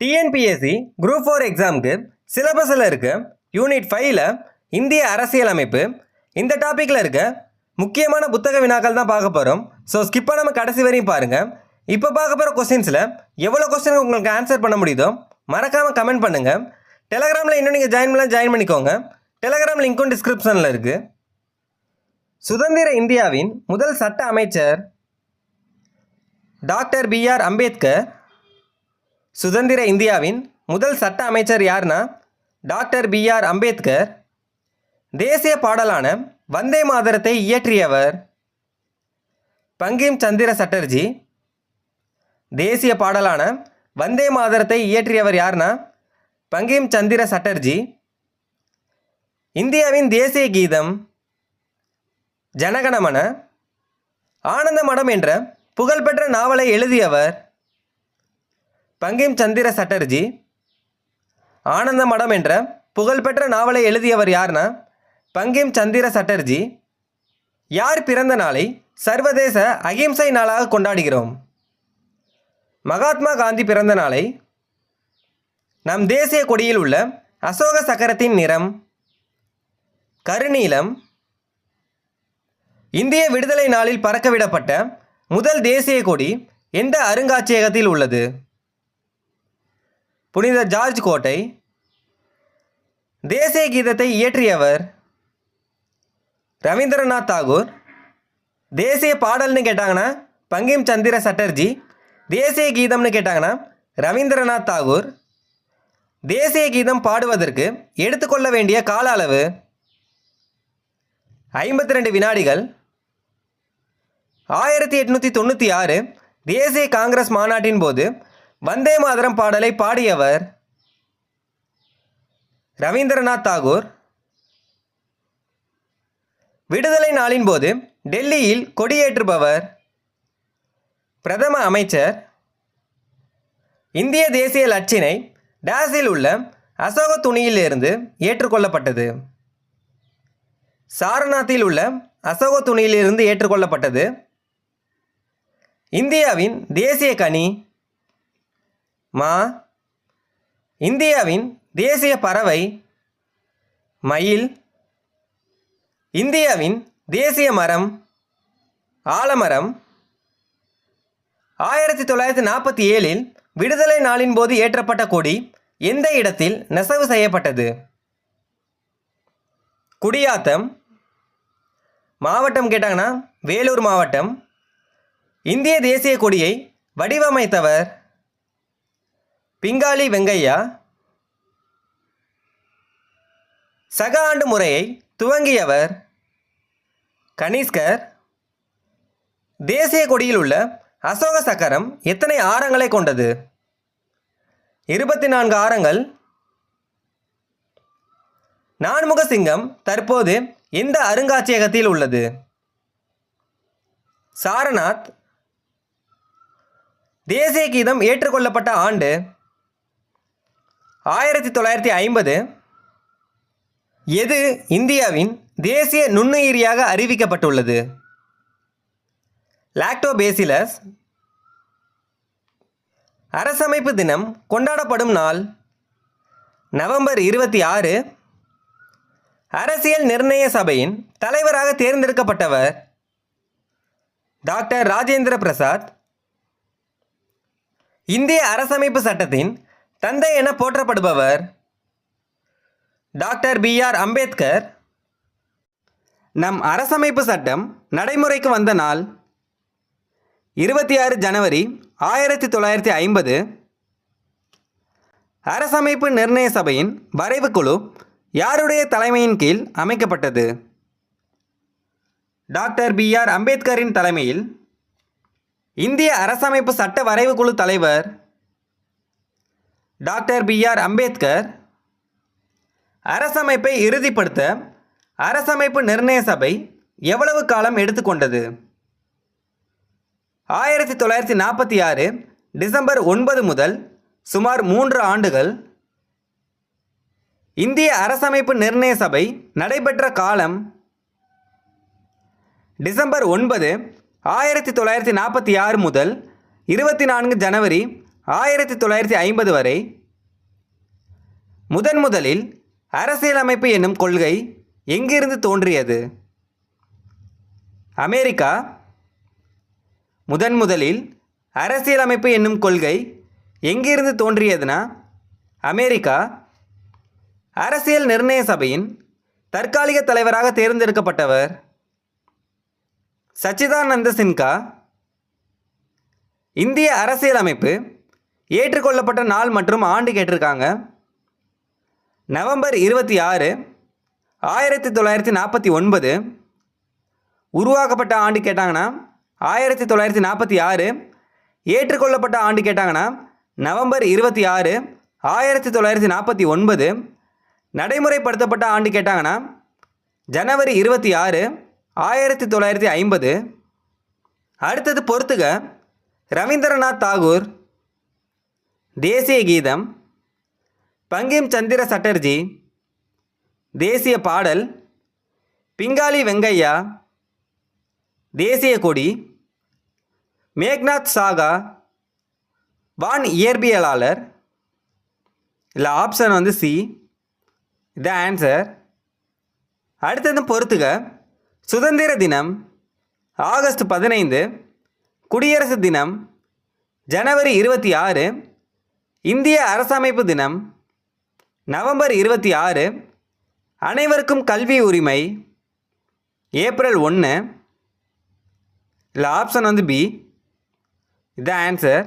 TNPSC group four எக்ஸாமுக்கு சிலபஸில் இருக்க யூனிட் ஃபைவ்ல இந்திய அரசியலமைப்பு இந்த டாப்பிக்கில் இருக்க முக்கியமான புத்தக வினாக்கள் தான் பார்க்க போகிறோம் ஸோ ஸ்கிப் பண்ணாமல் கடைசி வரையும் பாருங்கள் இப்போ பார்க்க போகிற கொஸ்டின்ஸில் எவ்வளோ கொஸ்டின் உங்களுக்கு ஆன்சர் பண்ண முடியுதோ மறக்காமல் கமெண்ட் பண்ணுங்கள் டெலகிராமில் இன்னும் நீங்கள் ஜாயின் பண்ணலாம் ஜாயின் பண்ணிக்கோங்க. டெலகிராம் லிங்க்கும் டிஸ்கிரிப்ஷனில் இருக்குது சுதந்திர இந்தியாவின் முதல் சட்ட அமைச்சர் டாக்டர் பிஆர் அம்பேத்கர் சுதந்திர இந்தியாவின் முதல் சட்ட அமைச்சர் யார்னா டாக்டர் பிஆர் அம்பேத்கர். தேசிய பாடலான வந்தே மாதரத்தை இயற்றியவர் பங்கிம் சந்திர சட்டர்ஜி. தேசிய பாடலான வந்தே மாதரத்தை இயற்றியவர் யார்னா பங்கிம் சந்திர சட்டர்ஜி. இந்தியாவின் தேசிய கீதம் ஜனகணமன ஆனந்த மடம் என்ற புகழ்பெற்ற நாவலை எழுதியவர் பங்கிம் சந்திர சட்டர்ஜி. ஆனந்த மடம் என்ற புகழ்பெற்ற நாவலை எழுதியவர் யார்னா பங்கிம் சந்திர சட்டர்ஜி. யார் பிறந்த நாளை சர்வதேச அகிம்சை நாளாக கொண்டாடுகிறோம். மகாத்மா காந்தி பிறந்த நாளை நம் தேசிய கொடியில் உள்ள அசோக சக்கரத்தின் நிறம் கருநீலம் இந்திய விடுதலை நாளில் பறக்கவிடப்பட்ட முதல் தேசிய கொடி எந்த அருங்காட்சியகத்தில் உள்ளது? புனித ஜார்ஜ் கோட்டை தேசிய கீதத்தை இயற்றியவர் ரவீந்திரநாத் தாகூர். தேசிய பாடல்னு கேட்டாங்கன்னா பங்கிம் சந்திர சட்டர்ஜி. தேசிய கீதம்னு கேட்டாங்கன்னா ரவீந்திரநாத் தாகூர். தேசிய கீதம் பாடுவதற்கு எடுத்துக்கொள்ள வேண்டிய கால அளவு ஐம்பத்தி ரெண்டு வினாடிகள். ஆயிரத்தி எட்நூற்றி தொண்ணூற்றி ஆறு தேசிய காங்கிரஸ் மாநாட்டின் போது வந்தே மாதரம் பாடலை பாடியவர் ரவீந்திரநாத் தாகூர். விடுதலை நாளின் போது டெல்லியில் கொடியேற்றுபவர் பிரதம அமைச்சர். இந்திய தேசிய லட்சினை டேஸில் உள்ள அசோக துணியிலிருந்து ஏற்றுக்கொள்ளப்பட்டது. சாரநாத்தில் உள்ள அசோக துணியிலிருந்து ஏற்றுக்கொள்ளப்பட்டது. இந்தியாவின் தேசிய கனி மா இந்தியாவின் தேசிய பறவை மயில். இந்தியாவின் தேசிய மரம் ஆலமரம். ஆயிரத்தி தொள்ளாயிரத்தி நாற்பத்தி ஏழில் விடுதலை நாளின் போது ஏற்றப்பட்ட கொடி எந்த இடத்தில் நெசவு செய்யப்பட்டது? குடியாத்தம். மாவட்டம் கேட்டாங்கன்னா வேலூர் மாவட்டம். இந்திய தேசிய கொடியை வடிவமைத்தவர் பிங்காலி வெங்கையா? சக ஆண்டு முறையை துவங்கியவர் கனிஷ்கர். தேசிய கொடியில் உள்ள அசோக சக்கரம் எத்தனை ஆரங்களை கொண்டது? இருபத்தி நான்கு ஆரங்கள். நான்முக சிங்கம் தற்போது எந்த அருங்காட்சியகத்தில் உள்ளது? சாரநாத். தேசிய கீதம் ஏற்றுக்கொள்ளப்பட்ட ஆண்டு ஆயிரத்தி தொள்ளாயிரத்தி ஐம்பது எது இந்தியாவின் தேசிய நுண்ணுயிரியாக அறிவிக்கப்பட்டுள்ளது? லாக்டோபேசிலஸ் அரசமைப்பு தினம் கொண்டாடப்படும் நாள் நவம்பர் இருபத்தி ஆறு. அரசியல் நிர்ணய சபையின் தலைவராக தேர்ந்தெடுக்கப்பட்டவர் டாக்டர் ராஜேந்திர பிரசாத். இந்திய அரசமைப்பு சட்டத்தின் தந்தை என போற்றப்படுபவர் டாக்டர் பி ஆர் அம்பேத்கர். நம் அரசமைப்பு சட்டம் நடைமுறைக்கு வந்த நாள் இருபத்தி ஆறு ஜனவரி ஆயிரத்தி தொள்ளாயிரத்தி ஐம்பது. அரசமைப்பு நிர்ணய சபையின் வரைவு குழு யாருடைய தலைமையின் கீழ் அமைக்கப்பட்டது? டாக்டர் பி ஆர் அம்பேத்கரின் தலைமையில் இந்திய அரசமைப்பு சட்ட வரைவு குழு தலைவர் டாக்டர் பி ஆர் அம்பேத்கர் அரசமைப்பை இறுதிப்படுத்த அரசமைப்பு நிர்ணய சபை எவ்வளவு காலம் எடுத்துக்கொண்டது? ஆயிரத்தி தொள்ளாயிரத்தி நாற்பத்தி ஆறு டிசம்பர் ஒன்பது முதல் சுமார் மூன்று ஆண்டுகள் இந்திய அரசமைப்பு நிர்ணய சபை நடைபெற்ற காலம் டிசம்பர் ஒன்பது ஆயிரத்தி தொள்ளாயிரத்தி நாற்பத்தி ஆறு முதல் இருபத்தி நான்கு ஜனவரி ஆயிரத்தி தொள்ளாயிரத்தி ஐம்பது வரை முதன் முதலில் அரசியலமைப்பு என்னும் கொள்கை எங்கிருந்து தோன்றியது? அமெரிக்கா. முதன் முதலில் அரசியலமைப்பு என்னும் கொள்கை எங்கிருந்து தோன்றியதுன்னா அமெரிக்கா. அரசியல் நிர்ணய சபையின் தற்காலிக தலைவராக தேர்ந்தெடுக்கப்பட்டவர் சச்சிதானந்த சின்கா இந்திய அரசியலமைப்பு ஏற்றுக்கொள்ளப்பட்ட நாள் மற்றும் ஆண்டு கேட்டிருக்காங்க. நவம்பர் இருபத்தி ஆறு ஆயிரத்தி தொள்ளாயிரத்தி நாற்பத்தி ஒன்பது உருவாக்கப்பட்ட ஆண்டு கேட்டாங்கன்னா ஆயிரத்தி தொள்ளாயிரத்தி நாற்பத்தி ஆறு ஏற்றுக்கொள்ளப்பட்ட ஆண்டு கேட்டாங்கன்னா நவம்பர் இருபத்தி ஆறு ஆயிரத்தி தொள்ளாயிரத்தி நாற்பத்தி ஒன்பது நடைமுறைப்படுத்தப்பட்ட ஆண்டு கேட்டாங்கன்னா ஜனவரி இருபத்தி ஆறு ஆயிரத்தி தொள்ளாயிரத்தி ஐம்பது. அடுத்தது பொறுத்துக. ரவீந்திரநாத் தாகூர் தேசிய கீதம் பங்கிம் சந்திர சட்டர்ஜி தேசிய பாடல் பிங்காலி வெங்கையா தேசிய கொடி மேக்நாத் சாகா வான் இயற்பியலாளர் இல்லை ஆப்ஷன் வந்து சி இதான் ஆன்சர் அடுத்தது பொறுத்துக சுதந்திர தினம் ஆகஸ்ட் பதினைந்து குடியரசு தினம் ஜனவரி இருபத்தி ஆறு இந்திய அரசமைப்பு தினம் நவம்பர் இருபத்தி ஆறு அனைவருக்கும் கல்வி உரிமை ஏப்ரல் ஒன்று இல்லை ஆப்ஷன் வந்து பி இதான் ஆன்சர்